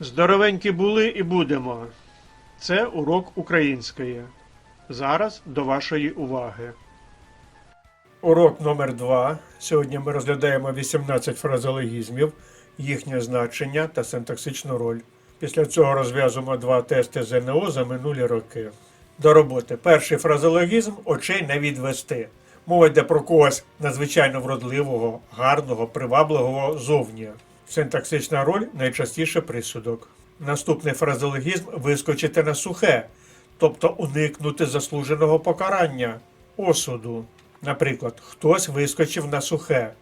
Здоровенькі були і будемо. Це урок української. Зараз до вашої уваги. Урок номер 2 Сьогодні ми розглядаємо 18 фразеологізмів, їхнє значення та синтаксичну роль. Після цього розв'язуємо два тести ЗНО за минулі роки. До роботи. Перший фразеологізм очей не відвести. Мова йде про когось надзвичайно вродливого, гарного, привабливого зовні. Синтаксична роль найчастіше присудок. Наступний фразеологізм вискочити на сухе, тобто уникнути заслуженого покарання, осуду. Наприклад, хтось вискочив на сухе.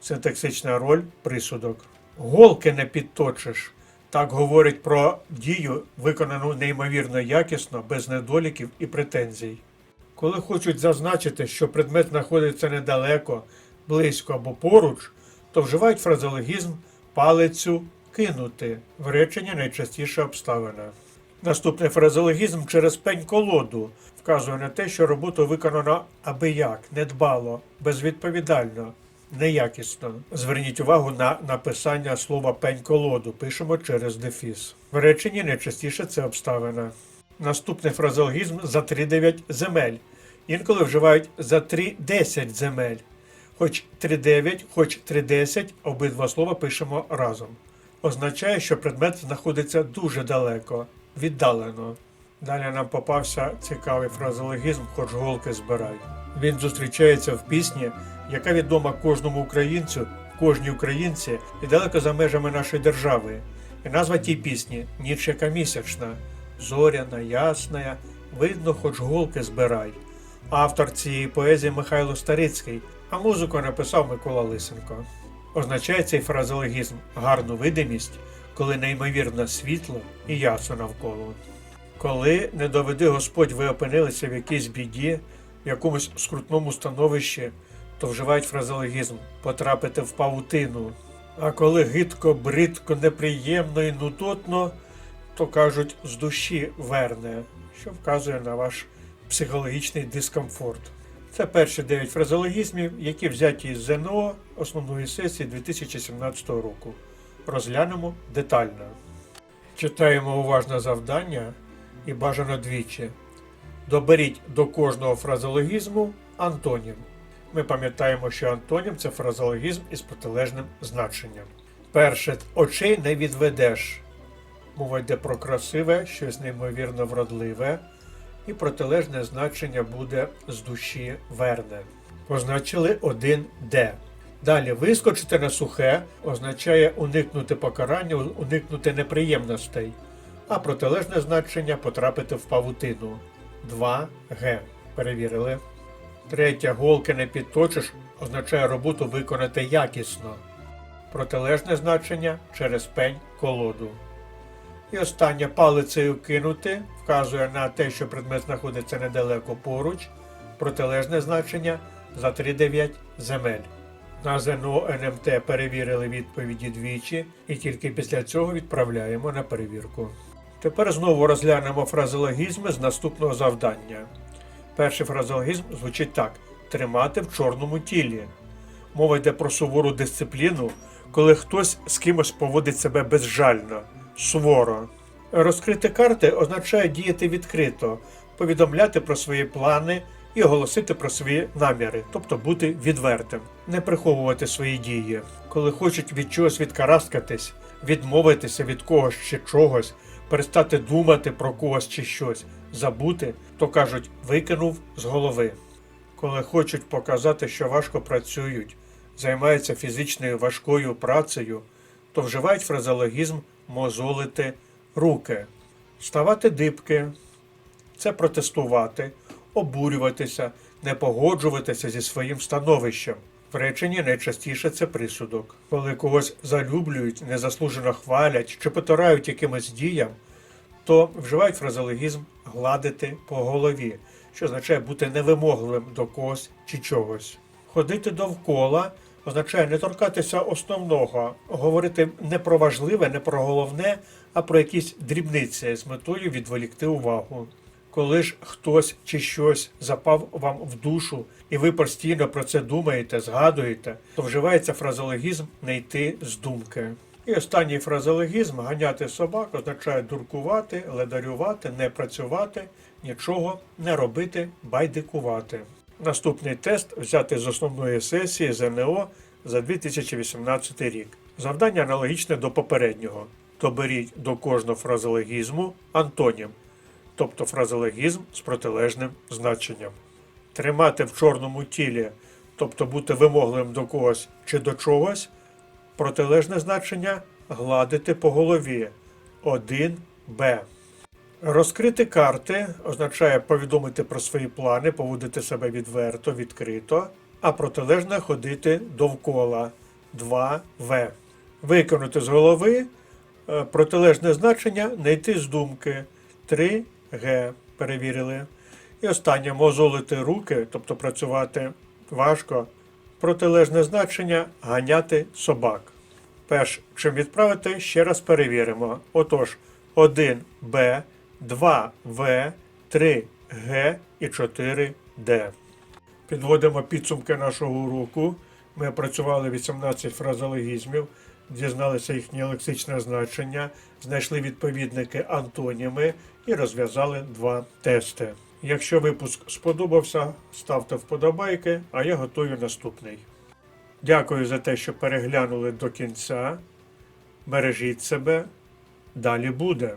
Синтаксична роль присудок. Голки не підточиш. Так говорить про дію, виконану неймовірно якісно, без недоліків і претензій. Коли хочуть зазначити, що предмет знаходиться недалеко, близько або поруч, то вживають фразеологізм палицю кинути в реченні найчастіша обставина. Наступний фразеологізм через пень колоду вказує на те, що робота виконана аби як, недбало, безвідповідально, неякісно. Зверніть увагу на написання слова пень колоду. Пишемо через дефіс. В реченні найчастіше це обставина. Наступний фразеологізм за 3-9 земель. Інколи вживають за 3-10 земель. Хоч 3-9, хоч 3-10, обидва слова пишемо разом. Означає, що предмет знаходиться дуже далеко, віддалено. Далі нам попався цікавий фразеологізм, хоч голки збирай. Він зустрічається в пісні, яка відома кожному українцю, кожній українці і далеко за межами нашої держави. І назва тій пісні Ніч яка місячна, зоряна, ясна, видно, хоч голки збирай. Автор цієї поезії Михайло Старицький, а музику написав Микола Лисенко. Означає цей фразеологізм гарну видимість, коли неймовірно світло і ясно навколо. Коли не доведи Господь, ви опинилися в якійсь біді, в якомусь скрутному становищі, то вживають фразеологізм потрапити в павутину. А коли гидко, бридко, неприємно і нудотно, то кажуть з душі верне, що вказує на ваш психологічний дискомфорт. Це перші 9 фразеологізмів, які взяті із ЗНО основної сесії 2017 року. Розглянемо детально. Читаємо уважно завдання і бажано двічі. Доберіть до кожного фразеологізму антонім. Ми пам'ятаємо, що антонім це фразеологізм із протилежним значенням. Перше, очей не відведеш. Мова йде про красиве, щось неймовірно вродливе, і протилежне значення буде з душі верне. Позначили один Д. Далі вискочити на сухе означає уникнути покарання, уникнути неприємностей, а протилежне значення потрапити в павутину. 2Г. Перевірили. Третє голки не підточиш означає роботу виконати якісно. Протилежне значення через пень колоду. І останнє палицею кинути вказує на те, що предмет знаходиться недалеко поруч. Протилежне значення за 3-9 земель. На ЗНО НМТ перевірили відповіді двічі і тільки після цього відправляємо на перевірку. Тепер знову розглянемо фразеологізми з наступного завдання. Перший фразеологізм звучить так: тримати в чорному тілі. Мова йде про сувору дисципліну, коли хтось з кимось поводить себе безжально, суворо. Розкрити карти означає діяти відкрито, повідомляти про свої плани і оголосити про свої наміри, тобто бути відвертим, не приховувати свої дії. Коли хочуть від чогось відкараскатись, відмовитися від когось чи чогось, перестати думати про когось чи щось, забути, то кажуть викинув з голови. Коли хочуть показати, що важко працюють, займаються фізичною важкою працею, то вживають фразеологізм мозолити руки, ставати дибки, це протестувати, обурюватися, не погоджуватися зі своїм становищем. В реченні найчастіше це присудок. Коли когось залюблюють, незаслужено хвалять чи потирають якимось діям, то вживають фразеологізм гладити по голові, що означає бути невимогливим до когось чи чогось. Ходити довкола означає не торкатися основного, говорити не про важливе, не про головне, а про якісь дрібниці з метою відволікти увагу. Коли ж хтось чи щось запав вам в душу, і ви постійно про це думаєте, згадуєте, то вживається фразеологізм не йти з думки. І останній фразеологізм ганяти собак означає дуркувати, ледарювати, не працювати, нічого не робити, байдикувати. Наступний тест взяти з основної сесії ЗНО за 2018 рік. Завдання аналогічне до попереднього. Доберіть до кожного фразеологізму антонім, тобто фразеологізм з протилежним значенням. Тримати в чорному тілі, тобто бути вимогливим до когось чи до чогось, протилежне значення гладити по голові 1Б. Розкрити карти означає повідомити про свої плани, поводити себе відверто, відкрито, а протилежне ходити довкола 2В. Виконати з голови е, протилежне значення не йти з думки 3Г. Перевірили. І останнє мозолити руки, тобто працювати важко. Протилежне значення ганяти собак. Перш чим відправити, ще раз перевіримо. Отож, 1Б, 2В, 3Г і 4Д. Підводимо підсумки нашого уроку. Ми опрацювали 18 фразеологізмів, дізналися їхнє лексичне значення, знайшли відповідники антоніми і розв'язали два тести. Якщо випуск сподобався, ставте вподобайки, а я готую наступний. Дякую за те, що переглянули до кінця. Бережіть себе. Далі буде.